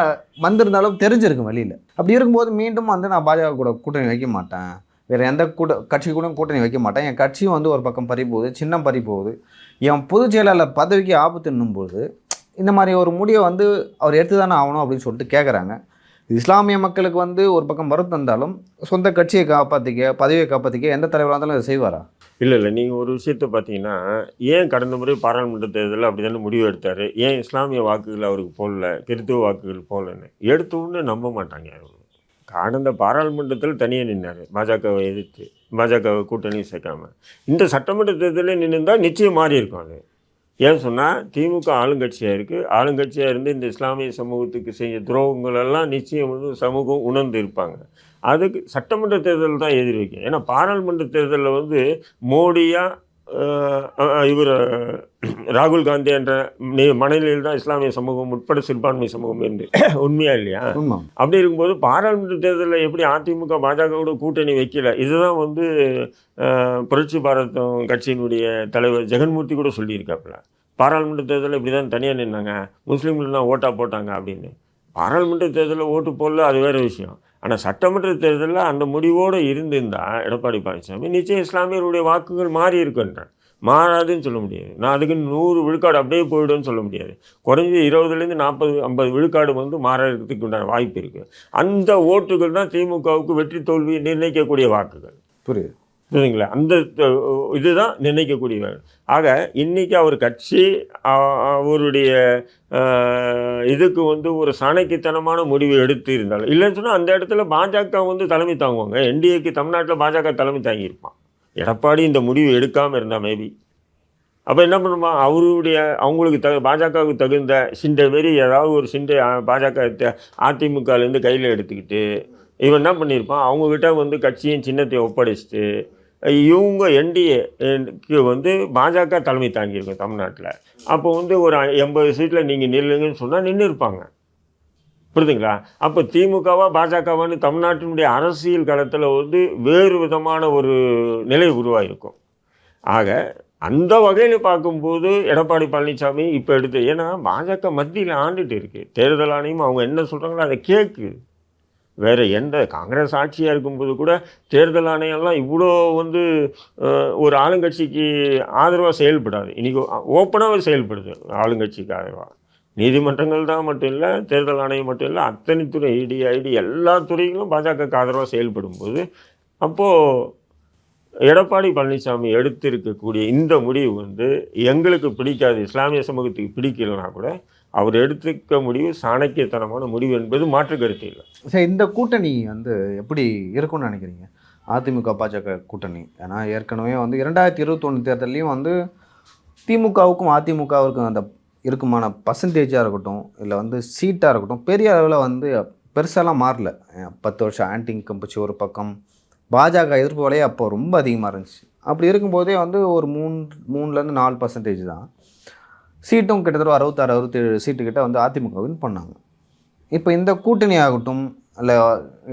வந்திருந்தாலும் தெரிஞ்சிருக்கும் வெளியில். அப்படி இருக்கும்போது மீண்டும் வந்து நான் பாஜக கூட கூட்டணி வைக்க மாட்டேன். வேறு எந்த கூட கட்சி கூட கூட்டணி வைக்க மாட்டேன். என் கட்சியும் வந்து ஒரு பக்கம் பறி போகுது சின்னம் பறி போகுது. என் பொதுச் செயலாளர் பதவிக்கு ஆபத்துன்னும்போது இந்த மாதிரி ஒரு முடிவை வந்து அவர் எடுத்து தானே ஆகணும் அப்படின்னு சொல்லிட்டு கேட்குறாங்க இஸ்லாமிய மக்களுக்கு வந்து ஒரு பக்கம் மறுத்து தந்தாலும் சொந்த கட்சியை காப்பாற்றிக்க பதவியை காப்பாற்றிக்க எந்த தலைவராக இருந்தாலும் அதை செய்வாரா?
இல்லை இல்லை. நீங்கள் ஒரு விஷயத்த பார்த்தீங்கன்னா ஏன் கடந்த முறை பாராளுமன்ற தேர்தலில் அப்படி தானே முடிவு எடுத்தார்? ஏன் இஸ்லாமிய வாக்குகள் அவருக்கு போடல கிறித்துவ வாக்குகள் போடலன்னு எடுத்த நம்ப மாட்டாங்க ஆனந்த கடந்த பாராளுமன்றத்தில் தனியாக நின்னார். பாஜகவை எதிர்த்து பாஜகவை கூட்டணி சேர்க்காமல் இந்த சட்டமன்ற தேர்தலில் நின்றுந்தால் நிச்சயம் மாறி இருக்கும் அது. ஏன் சொன்னால் திமுக ஆளுங்கட்சியாக இருக்குது ஆளுங்கட்சியாக இருந்து இந்த இஸ்லாமிய சமூகத்துக்கு செய்ய துரோகங்களெல்லாம் நிச்சயம் வந்து சமூகம் உணர்ந்து இருப்பாங்க. அதுக்கு சட்டமன்ற தேர்தல் தான் எதிர்வைக்கும் ஏன்னா பாராளுமன்ற தேர்தலில் வந்து மோடியாக இவர் ராகுல் காந்தி என்ற மனநிலையில் தான் இஸ்லாமிய சமூகம் உட்பட சிறுபான்மை சமூகம் இருந்து உண்மையா இல்லையா? அப்படி இருக்கும்போது பாராளுமன்ற தேர்தலில் எப்படி அதிமுக பாஜகவோட கூட்டணி வைக்கல? இதுதான் வந்து புரட்சி பாரதம் கட்சியினுடைய தலைவர் ஜெகன்மூர்த்தி கூட சொல்லியிருக்காப்புல. பாராளுமன்ற தேர்தலில் இப்படி தான் தனியாக நின்னாங்க முஸ்லீம்லாம் ஓட்டா போட்டாங்க அப்படின்னு. பாராளுமன்ற தேர்தலில் ஓட்டு போடல அது வேறு விஷயம். ஆனால் சட்டமன்ற தேர்தலில் அந்த முடிவோடு இருந்திருந்தால் எடப்பாடி பழனிசாமி நிச்சயம் இஸ்லாமியருடைய வாக்குகள் மாறி இருக்கின்றன மாறாதுன்னு சொல்ல முடியாது. நான் அதுக்கு நூறு விழுக்காடு அப்படியே போயிடும்னு சொல்ல முடியாது. குறைஞ்சது இருபதுலேருந்து நாற்பது ஐம்பது விழுக்காடு வந்து மாறதுக்கு உண்டான வாய்ப்பு இருக்குது அந்த ஓட்டுகள் தான் திமுகவுக்கு வெற்றி தோல்வியை நிர்ணயிக்கக்கூடிய வாக்குகள்.
புரியுது.
புரியுதுங்களா? அந்த இதுதான் நிர்ணயிக்கக்கூடிய ஆக இன்றைக்கி அவர் கட்சி அவருடைய இதுக்கு வந்து ஒரு சாணக்கித்தனமான முடிவு எடுத்து இருந்தாலும் இல்லைன்னு சொன்னால் அந்த இடத்துல பாஜக வந்து தலைமை தாங்குவாங்க. என்டிஏக்கு தமிழ்நாட்டில் பாஜக தலைமை தாங்கியிருப்பான். எடப்பாடி இந்த முடிவு எடுக்காமல் இருந்தால் மேபி. அப்போ என்ன பண்ணுமா? அவருடைய அவங்களுக்கு தகு பாஜகவுக்கு தகுந்த சிண்டை மாரி ஏதாவது ஒரு சிண்டை பாஜக அதிமுகலேருந்து கையில் எடுத்துக்கிட்டு இவன் என்ன பண்ணியிருப்பான்? அவங்கக்கிட்ட வந்து கட்சியின் சின்னத்தை ஒப்படைச்சிட்டு இவங்க என்டிஏக்கு வந்து பாஜக தலைமை தாங்கியிருக்கும் தமிழ்நாட்டில். அப்போ வந்து ஒரு எண்பது சீட்டில் நீங்கள் நில்லுங்கன்னு சொன்னால் நின்று இருப்பாங்க. புரியுதுங்களா? அப்போ திமுகவா பாஜகவான்னு தமிழ்நாட்டினுடைய அரசியல் களத்தில் வந்து வேறு விதமான ஒரு நிலை உருவாயிருக்கும். ஆக அந்த வகையில் பார்க்கும்போது எடப்பாடி பழனிசாமி இப்போ எடுத்து ஏன்னா பாஜக மத்தியில் ஆண்டுட்டு இருக்குது தேர்தல் ஆணையம் அவங்க என்ன சொல்கிறாங்களோ அதை கேட்குது. வேறு எந்த காங்கிரஸ் ஆட்சியாக இருக்கும்போது கூட தேர்தல் ஆணையம்லாம் இவ்வளோ வந்து ஒரு ஆளுங்கட்சிக்கு ஆதரவாக செயல்படாது. இன்றைக்கி ஓப்பனாகவே செயல்படுது ஆளுங்கட்சிக்கு ஆதரவாக நீதிமன்றங்கள் தான் மட்டும் இல்லை தேர்தல் ஆணையம் மட்டும் இல்லை அத்தனை துறை இடி ஐடி எல்லா துறைகளும் பாஜகவுக்கு ஆதரவாக செயல்படும் போது அப்போது எடப்பாடி பழனிசாமி எடுத்திருக்கக்கூடிய இந்த முடிவு வந்து எங்களுக்கு பிடிக்காது இஸ்லாமிய சமூகத்துக்கு பிடிக்கலனா கூட அவர் எடுத்துக்க முடிவு சாணக்கியத்தனமான முடிவு என்பது மாற்று கருத்து இல்லை.
சரி இந்த கூட்டணி வந்து எப்படி இருக்கும்னு நினைக்கிறீங்க? அதிமுக பாஜக கூட்டணி. ஏன்னா ஏற்கனவே வந்து இரண்டாயிரத்தி இருபத்தொன்று தேர்தலையும் வந்து திமுகவுக்கும் அதிமுகவுக்கும் அந்த இருக்குமான பர்சன்டேஜாக இருக்கட்டும் இல்லை வந்து சீட்டாக இருக்கட்டும் பெரிய அளவில் வந்து பெருசாலாம் மாறல. பத்து வருஷம் ஆன்டி கம்பிச்சு ஒரு பக்கம் பாஜக எதிர்ப்பு வலையே அப்போ ரொம்ப அதிகமாக இருந்துச்சு. அப்படி இருக்கும்போதே வந்து ஒரு மூணு மூணுலேருந்து நாலு பர்சன்டேஜ் தான். சீட்டும் கிட்டத்தட்ட அறுபத்தாறு அறுபத்தேழு சீட்டு கிட்ட வந்து அதிமுக வின் பண்ணாங்க. இப்போ இந்த கூட்டணி ஆகட்டும் இல்லை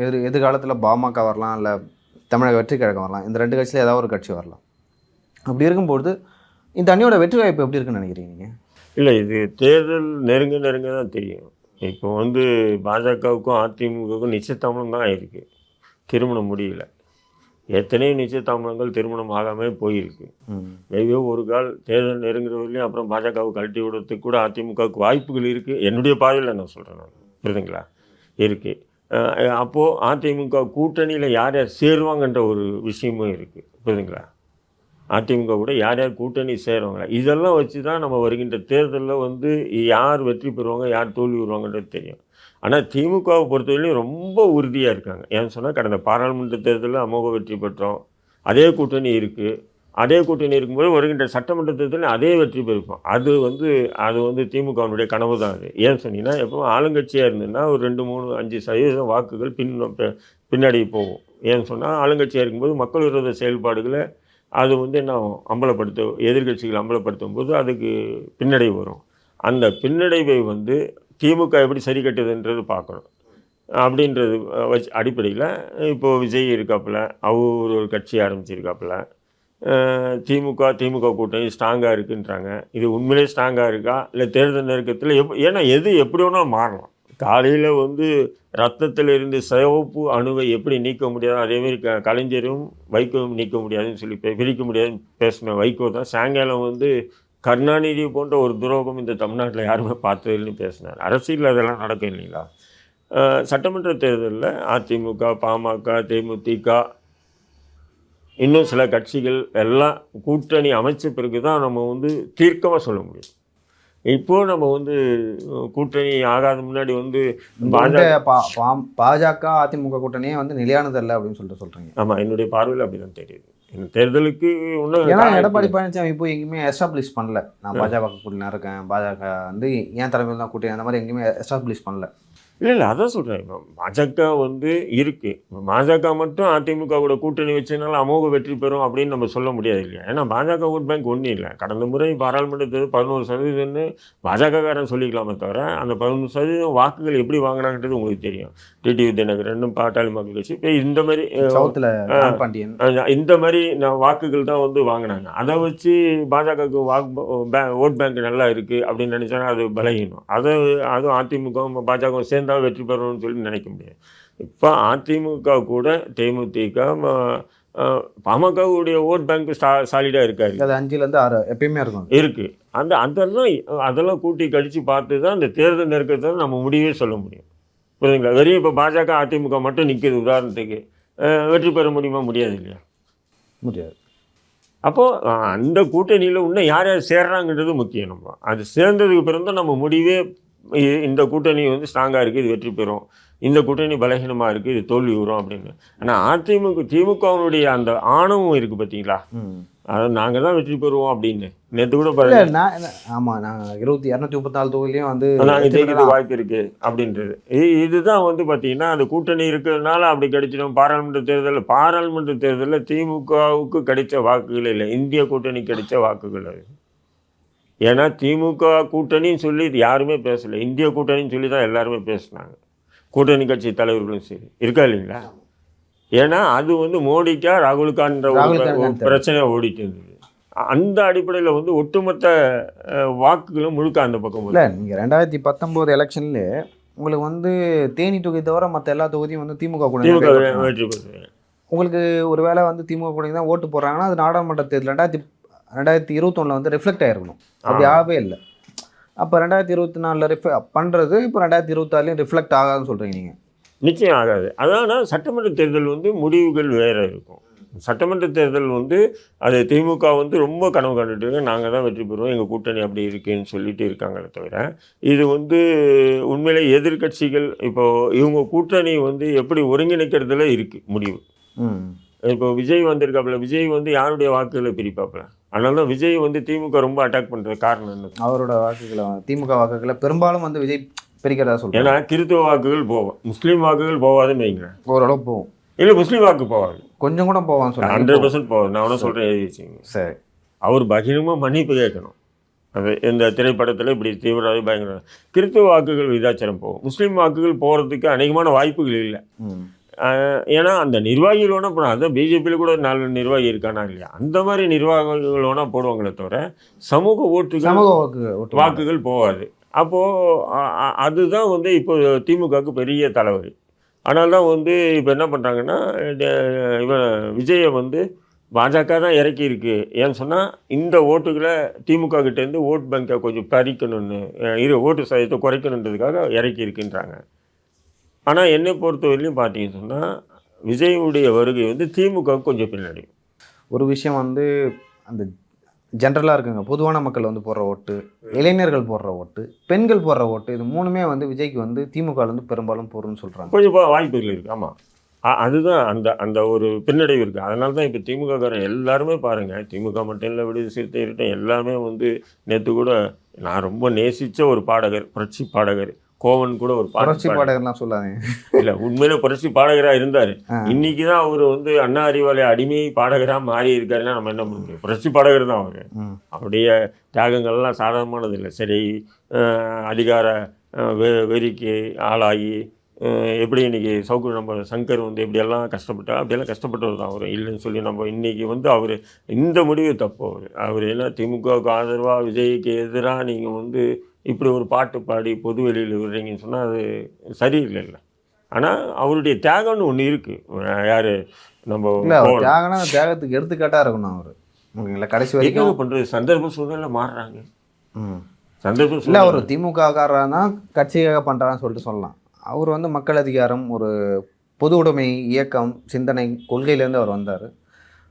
எதிர் எதிர்காலத்தில் பாமக வரலாம் இல்லை தமிழக வெற்றி கழகம் வரலாம் இந்த ரெண்டு கட்சியில் ஏதாவது ஒரு கட்சி வரலாம். அப்படி இருக்கும்பொழுது இந்த அணியோட வெற்றி வாய்ப்பு எப்படி இருக்குன்னு நினைக்கிறீங்க நீங்கள்
இல்லை இது தேர்தல் நெருங்க நெருங்க தான் தெரியும். இப்போ வந்து பாஜகவுக்கும் அதிமுகவுக்கும் நிச்சயதாமலம் தான் இருக்குது திருமணம் முடியல. எத்தனையோ நிச்சயதாமலங்கள் திருமணம் ஆகாமல் போயிருக்கு. மேபி ஒரு கால் தேர்தல் நெருங்குற வரையிலும் அப்புறம் பாஜகவை கழட்டி விடுறதுக்கு கூட அதிமுகவுக்கு வாய்ப்புகள் இருக்குது என்னுடைய பார்வையில் நான் சொல்கிறேன் நான். புரியுதுங்களா? இருக்குது அப்போது அதிமுக கூட்டணியில் யார் யார் சேருவாங்கன்ற ஒரு விஷயமும் இருக்குது புரியுதுங்களா? அதிமுக கூட யார் யார் கூட்டணி சேருவாங்க இதெல்லாம் வச்சு தான் நம்ம வருகின்ற தேர்தலில் வந்து யார் வெற்றி பெறுவாங்க யார் தோல்வி வருவாங்கன்றது தெரியும். ஆனால் திமுகவை பொறுத்தவரையிலும் ரொம்ப உறுதியாக இருக்காங்க. ஏன்னு சொன்னால் கடந்த பாராளுமன்ற தேர்தலில் அமோக வெற்றி பெற்றோம். அதே கூட்டணி இருக்குது அதே கூட்டணி இருக்கும்போது வருகின்ற சட்டமன்ற தேர்தலில் அதே வெற்றி பெறுப்போம் அது வந்து அது வந்து திமுகவினுடைய கனவு தான் அது. ஏன்னு சொன்னீங்கன்னா எப்போ ஆளுங்கட்சியாக இருந்ததுன்னா ஒரு ரெண்டு மூணு அஞ்சு சதவீதம் வாக்குகள் பின் பின்னாடி போகும். ஏன்னு சொன்னால் ஆளுங்கட்சியாக இருக்கும்போது மக்கள் விரோத செயல்பாடுகளை அது வந்து என்ன ஆகும்? அம்பலப்படுத்த எதிர்கட்சிகள் அம்பலப்படுத்தும் போது அதுக்கு பின்னடைவு வரும். அந்த பின்னடைவை வந்து திமுக எப்படி சரி கட்டுதுன்றது பார்க்கணும். அப்படின்றது வச்சு அடிப்படையில் இப்போது விஜய் இருக்காப்புல அவர் ஒரு கட்சி ஆரம்பிச்சிருக்காப்புல திமுக திமுக கூட்டணி ஸ்ட்ராங்காக இருக்குன்றாங்க. இது உண்மையிலே ஸ்ட்ராங்காக இருக்கா? இல்லை தேர்தல் நெருக்கத்தில் எப் ஏன்னா எது எப்படி வேணாலும் மாறலாம். காலையில் வந்து ரத்தத்தில் இருந்து சிவப்பு அணுவை எப்படி நீக்க முடியாது அதேமாரி க கலைஞரும் வைகோவும் நீக்க முடியாதுன்னு சொல்லி பிரிக்க முடியாதுன்னு பேசின வைகோ தான். சாயங்காலம் வந்து கருணாநிதி போன்ற ஒரு துரோகம் இந்த தமிழ்நாட்டில் யாருமே பார்த்ததில்லைன்னு பேசினார். அரசியல் அதெல்லாம் நடக்கும் இல்லைங்களா? சட்டமன்ற தேர்தலில் அதிமுக பாமக தேமுதிக இன்னும் சில கட்சிகள் எல்லாம் கூட்டணி அமைச்ச பிறகு தான் நம்ம வந்து தீர்க்கமாக சொல்ல முடியும். இப்போ நம்ம வந்து கூட்டணி ஆகாத முன்னாடி வந்து பாஜக
பாஜக அதிமுக கூட்டணியே வந்து நிலையானது இல்லை அப்படின்னு சொல்லிட்டு சொல்றீங்க.
ஆமாம் என்னுடைய பார்வையில் அப்படி தான் தெரியுது. தேர்தலுக்கு இன்னும்
ஏன்னா எடப்பாடி. பழனிசாமி இப்போ எங்கேயுமே எஸ்டாப்ளிஷ் பண்ணல. நான் பாஜக கூட்டணியாக இருக்கேன். பாஜக வந்து என் தலைமையில் தான் கூட்டணி. அந்த மாதிரி எங்கேயுமே எஸ்டாப்ளிஷ் பண்ணல.
இல்லை இல்லை அதான் சொல்கிறேன் இப்போ பாஜக வந்து இருக்குது பாஜக மட்டும் அதிமுக கூட கூட்டணி வச்சதுனால அமோக வெற்றி பெறும் அப்படின்னு நம்ம சொல்ல முடியாது இல்லையா? ஏன்னா பாஜக ஓட் பேங்க் ஒன்றும் இல்லை. கடந்த முறை பாராளுமன்ற தேர்தல் பதினோரு சதவீதம்னு பாஜகக்காரன் சொல்லிக்கலாமே தவிர அந்த பதினொரு சதவீதம் வாக்குகள் எப்படி வாங்கினாங்கன்றது உங்களுக்கு தெரியும். டிடிவி தினகரன் பாட்டாளி மக்கள் கட்சி. இப்போ இந்த மாதிரி இந்த மாதிரி நான் வாக்குகள் தான் வந்து வாங்கினாங்க. அதை வச்சு பாஜகவுக்கு வாக்கு ஓட் பேங்க் நல்லா இருக்குது அப்படின்னு நினச்சாங்க அது பலகீனம். அதை அதுவும் அதிமுக பாஜக சேர்ந்தா வெற்றி பெறணும்னு சொல்லி நினைக்க முடியாது. இப்போ அதிமுக கூட தேமுதிக பாமகவுடைய ஓட் பேங்க் ஸ்டா சாலிடாக இருக்காது
அது அஞ்சுலேருந்து ஆறு எப்பயுமே இருக்கும்.
இருக்குது அந்த அதெல்லாம் அதெல்லாம் கூட்டி கழித்து பார்த்து தான் அந்த தேர்தல் நெருக்கத்தை நம்ம முடிவே சொல்ல முடியும். புரியுதுங்களா? வெறும் இப்போ பாஜக அதிமுக மட்டும் நிற்கிது உதாரணத்துக்கு. வெற்றி பெற முடியுமா? முடியாது இல்லையா?
முடியாது.
அப்போது அந்த கூட்டணியில் இன்னும் யார் யார் சேர்றாங்கன்றது முக்கியம் நம்ம. அது சேர்ந்ததுக்கு பிறகு நம்ம முடிவே இந்த கூட்டணி வந்து ஸ்ட்ராங்காக இருக்குது இது வெற்றி பெறும். இந்த கூட்டணி பலகீனமாக இருக்குது இது தோல்வி வரும் அப்படின்னு. ஆனால் அதிமுக திமுகவினுடைய அந்த ஆணவம் இருக்குது பார்த்தீங்களா
ம்.
அதை நாங்கள் தான் வெற்றி பெறுவோம் அப்படின்னு. நேற்று கூட பாருங்க.
நான் ஆமாம் நான் இருபத்தி இரநூத்தி முப்பத்தி நாலு தொகுதியிலையும் வந்து
நாங்கள் ஜெயிக்கிறது. வாய்ப்பு இருக்கு அப்படின்றது. இது இதுதான் வந்து பார்த்தீங்கன்னா அந்த கூட்டணி இருக்கிறதுனால அப்படி கிடைச்சிடும். பாராளுமன்ற தேர்தலில் பாராளுமன்ற தேர்தலில் திமுகவுக்கு கிடைச்ச வாக்குகள் இல்லை. இந்திய கூட்டணி கிடைச்ச வாக்குகள் அது. ஏன்னா திமுக கூட்டணின்னு சொல்லி யாருமே பேசலை. இந்திய கூட்டணின்னு சொல்லி தான் எல்லாருமே பேசுனாங்க. கூட்டணி கட்சி தலைவர்களும் சரி. இருக்கா இல்லைங்களா? ஏன்னா அது வந்து மோடிக்கா ராகுலுக்கான்ற ஒரு
ராகுல்
பிர-
காந்தி
ஒரு
தான்
பிரச்சனை ஓடிட்டு இருந்தது. அந்த அடிப்படையில் வந்து ஒட்டுமொத்த வாக்குகளும் முழுக்க அந்த பக்கம்
இல்லை. நீங்கள் ரெண்டாயிரத்தி பத்தொம்போது எலெக்ஷன்ல உங்களுக்கு வந்து தேனி தொகுதி தவிர மற்ற எல்லா தொகுதியும் வந்து திமுக கூட
திமுக வெற்றி பெற்றது
உங்களுக்கு ஒரு வேளை வந்து திமுக கூட தான் ஓட்டு போடுறாங்கன்னா அது நாடாளுமன்ற தேர்தல். ரெண்டாயிரத்தி ரெண்டாயிரத்தி இருபத்தொன்னில் வந்து ரிஃப்ளெக்ட் ஆயிருக்கணும். அப்படி. ஆகவே இல்லை. அப்போ ரெண்டாயிரத்தி இருபத்தி நாலில் ரிஃப் பண்ணுறது இப்போ ரெண்டாயிரத்தி இருபத்தாறுலையும் ரிஃப்ளெக்ட் ஆகாதுன்னு சொல்கிறீங்க நீங்கள்
நிச்சயம் ஆகாது. அதான் சட்டமன்ற தேர்தல் வந்து முடிவுகள் வேற இருக்கும். சட்டமன்ற தேர்தல் வந்து அது திமுக வந்து ரொம்ப கனவு கண்டுட்டு இருக்கு நாங்கள் தான் வெற்றி பெறுவோம். எங்கள் கூட்டணி அப்படி இருக்குன்னு சொல்லிட்டு இருக்காங்களே தவிர இது வந்து உண்மையிலே எதிர்க்கட்சிகள் இப்போ இவங்க கூட்டணி வந்து எப்படி ஒருங்கிணைக்கிறதுல இருக்கு முடிவு. இப்போ விஜய் வந்திருக்காப்புல விஜய் வந்து யாருடைய வாக்குகளை பிரிப்பாப்புல? அதனால தான் விஜய் வந்து திமுக ரொம்ப அட்டாக் பண்ணுறது காரணம் என்ன?
அவரோட வாக்குகளை திமுக வாக்குகளை பெரும்பாலும் வந்து விஜய் பிரிக்கிறதா சொல்கிறேன்
ஏன்னா கிறித்துவ வாக்குகள் போவோம் முஸ்லீம் வாக்குகள் போவாதுன்னு வைங்க
ஓரளவு போகும்.
இல்லை முஸ்லீம் வாக்கு போவாது.
கொஞ்சம் கூட போவான்னு
ஹண்ட்ரட்
சொல்கிறேன்
பர்சன்ட் போவாது. நான் ஒன்றும் சொல்கிறேன் எழுதி வச்சுங்க.
சரி.
அவர் பகிரமாக மன்னிப்பு கேட்கணும். அது இந்த திரைப்படத்தில் இப்படி தீவிரவாதி பயங்கர கிறித்துவ வாக்குகள் விதாச்சாரம் போகும். முஸ்லீம் வாக்குகள் போகிறதுக்கு அநேகமான வாய்ப்புகள் இல்லை. ஏன்னா அந்த நிர்வாகிகள் வேணால் போடுவாங்க. அதான் பிஜேபியில் கூட நாலு நிர்வாகி இருக்கானா இல்லையா? அந்த மாதிரி நிர்வாகிகள் வேணால் போடுவாங்களே தவிர சமூக ஓட்டுகள்
சமூக வாக்கு
வாக்குகள் போகாது. அப்போது அதுதான் வந்து இப்போ திமுகவுக்கு பெரிய தலைவலி. அதனால தான் வந்து இப்போ என்ன பண்ணுறாங்கன்னா இவன் விஜயை வந்து பாஜக தான் இறக்கி இருக்கு. ஏன்னு சொன்னால் இந்த ஓட்டுகளை திமுக கிட்டேருந்து ஓட் பேங்கை கொஞ்சம் பறிக்கணும்னு இரு ஓட்டு சதவீதத்தை குறைக்கணுன்றதுக்காக இறக்கி இருக்குன்றாங்க. ஆனால் என்னை பொறுத்தவரையிலையும் பார்த்தீங்கன்னு சொன்னால் விஜயுடைய வருகை வந்து திமுகவுக்கு கொஞ்சம் பின்னாடி.
ஒரு விஷயம் வந்து அந்த ஜென்ரலாக இருக்குங்க. பொதுவான மக்கள் வந்து போடுற ஓட்டு இளைஞர்கள் போடுற ஓட்டு பெண்கள் போடுற ஓட்டு இது மூணுமே வந்து விஜய்க்கு வந்து திமுக ல இருந்து பெரும்பாலும் போடுறோம்னு சொல்கிறாங்க
கொஞ்சம் வாய்ப்புகள் இருக்குது ஆமாம் அதுதான் அந்த அந்த ஒரு பின்னடைவு இருக்குது அதனால தான் இப்போ திமுககாரன் எல்லாருமே பாருங்கள் திமுக மட்டும் இல்லை விடுதலை சிறுத்தை இருக்கட்டும் எல்லாமே வந்து நேற்று கூட நான் ரொம்ப நேசித்த ஒரு பாடகர் புரட்சி பாடகர். கோவன் கூட ஒரு
புரட்சி பாடகர்லாம் சொல்லாதீங்க.
இல்ல உண்மையில புரட்சி பாடகரா இருந்தாரு. இன்னைக்கு தான் அவர் வந்து அண்ணா அறிவாலய அடிமை பாடகரா மாறி இருக்காருன்னா நம்ம என்ன பண்ண முடியும்? புரட்சி பாடகர் தான் அவரு. அவருடைய தியாகங்கள்லாம் சாதாரணமானது இல்லை சரி அதிகார வெ- வெறிக்கு ஆளாகி எப்படி இன்னைக்கு சவுக்கு நம்ம சங்கர் வந்து எப்படியெல்லாம் கஷ்டப்பட்டா அப்படியெல்லாம் கஷ்டப்பட்டவர் தான் அவர். இல்லைன்னு சொல்லி நம்ம இன்னைக்கு வந்து அவர் இந்த முடிவு தப்பு அவர். அவர் என்ன திமுகவுக்கு ஆதரவாக விஜய்க்கு எதிராக நீங்கள் வந்து இப்படி ஒரு பாட்டு பாடி பொது வெளியில் விடுறீங்கன்னு சொன்னால் அது சரியில்லைல்ல. ஆனால் அவருடைய தியாகம்னு ஒன்று இருக்குது யார்? நம்ம
இல்ல அந்த தியாகத்துக்கு எடுத்துக்காட்டா இருக்கணும் அவர். ஓகேங்களா கடைசி வரைக்கும்
பண்ணுறது சந்தர்ப்ப சூழ்நிலை மாறுறாங்க.
ம்.
சந்தர்ப்ப
இல்ல அவர் திமுக காரர் தான் கட்சிக்காக பண்றான்னு சொல்லிட்டு சொல்லலாம். அவர் வந்து மக்கள் அதிகாரம் ஒரு பொது உடைமை இயக்கம் சிந்தனை கொள்கையிலேருந்து அவர் வந்தார்.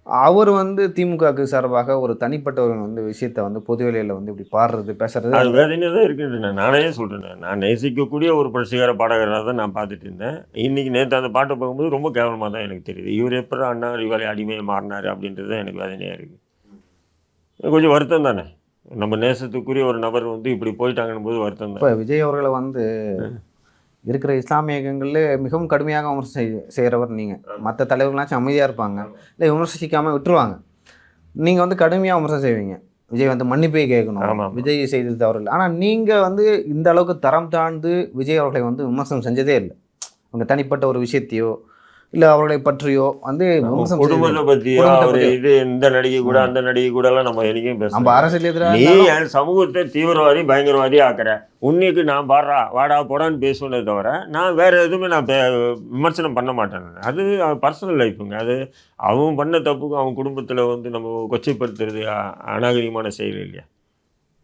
அவர் வந்து திமுகவுக்கு சார்பாக ஒரு தனிப்பட்ட ஒரு வந்து விஷயத்தை வந்து பொதுவெளியில் வந்து இப்படி பாடுறது பேசுறது.
அது வேதனையாக தான் இருக்குன்னு நானே சொல்கிறேன் நான் நேசிக்கக்கூடிய ஒரு புரட்சிகர பாடகராக தான் நான் பார்த்துட்டு இருந்தேன். இன்னைக்கு நேற்று அந்த பாட்டை பார்க்கும்போது ரொம்ப கேவலமாக தான் எனக்கு தெரியுது. இவர் எப்படி அண்ணா அறிவாலி அடிமையை மாறினார் அப்படின்றது தான் எனக்கு வேதனையாக இருக்குது கொஞ்சம் வருத்தம் தானே? நம்ம நேசத்துக்குரிய ஒரு நபர் வந்து இப்படி போயிட்டாங்கன்னு போது வருத்தம் தான்.
இப்போ விஜய் அவர்களை வந்து இருக்கிற இஸ்லாமிய இயக்கங்கள்ல மிகவும் கடுமையாக விமர்சனம் செய் செய்கிறவர் நீங்கள் மற்ற தலைவர்களாச்சும் அமைதியாக இருப்பாங்க. இல்லை விமர்சிக்காமல் விட்டுருவாங்க. நீங்கள் வந்து கடுமையாக விமர்சனம் செய்வீங்க. விஜய் வந்து மன்னிப்பே கேட்கணும். விஜய் செய்தது தவறு இல்லை ஆனால் நீங்கள் வந்து இந்த அளவுக்கு தரம் தாழ்ந்து விஜய் அவர்களை வந்து விமர்சனம் செஞ்சதே இல்லை. உங்கள் தனிப்பட்ட ஒரு விஷயத்தையோ இல்லை அவர்களை பற்றியோ வந்து
குடும்பத்தை
குடும்பத்தை
அவர். இது இந்த நடிகை கூட அந்த நடிகை கூட எல்லாம் நம்ம என்னைக்கும்
நம்ம
பேசலாம்
அரசியல் எதிராக
நீ என் சமூகத்தை தீவிரவாதி பயங்கரவாதி ஆக்குற. உன்னைக்கு நான் பாடுறா வாடா போடான்னு பேசுவனே தவிர நான் வேற எதுவுமே நான் விமர்சனம் பண்ண மாட்டேன் அது பர்சனல் லைஃபுங்க அது அவன் பண்ண தப்புக்கு அவன் குடும்பத்தில் வந்து நம்ம கொச்சைப்படுத்துறது அநாகரிகமான செயல் இல்லையா?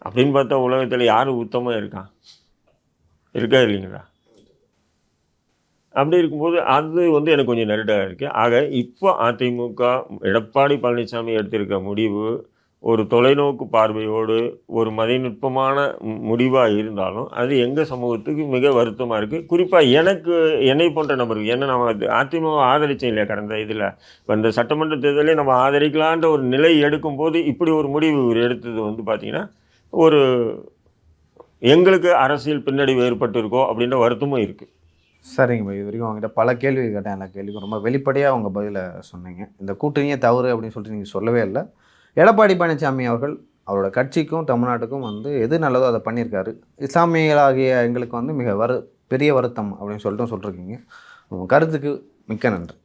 அப்படின்னு பார்த்தா உலகத்தில் யார் உத்தமாக இருக்கான்? இருக்கா இல்லைங்களா? அப்படி இருக்கும்போது அது வந்து எனக்கு கொஞ்சம் நெருடாக இருக்குது ஆக இப்போ அதிமுக எடப்பாடி பழனிசாமி எடுத்திருக்க முடிவு ஒரு தொலைநோக்கு பார்வையோடு ஒரு மதிநுட்பமான முடிவாக இருந்தாலும் அது எங்கள் சமூகத்துக்கு மிக வருத்தமாக இருக்குது குறிப்பாக எனக்கு என்னை போன்ற நபருக்கு என்ன நம்ம அதிமுக ஆதரிச்சோம் இல்லையா கடந்த இதில்? இப்போ இந்த சட்டமன்ற தேர்தலே நம்ம ஆதரிக்கலான்ற ஒரு நிலை எடுக்கும்போது இப்படி ஒரு முடிவு எடுத்தது வந்து பார்த்திங்கன்னா ஒரு எங்களுக்கு அரசியல் பின்னடைவு ஏற்பட்டிருக்கோ அப்படின்ற வருத்தமும் இருக்குது
சரிங்க பாய் இது வரைக்கும் அவங்ககிட்ட பல கேள்வி கேட்டேன். எல்லா கேள்விக்கும் ரொம்ப வெளிப்படையாக உங்கள் பதிலை சொன்னீங்க. இந்த கூட்டணியே தவறு அப்படின்னு சொல்லிட்டு நீங்கள் சொல்லவே இல்லை. எடப்பாடி பழனிசாமி அவர்கள் அவரோட கட்சிக்கும் தமிழ்நாட்டுக்கும் வந்து எது நல்லதோ அதை பண்ணியிருக்காரு. இஸ்லாமியர்களாகிய எங்களுக்கு வந்து மிக வரு பெரிய வருத்தம் அப்படின்னு சொல்லிட்டு சொல்லிருக்கீங்க உங்கள் கருத்துக்கு மிக்க நன்றி.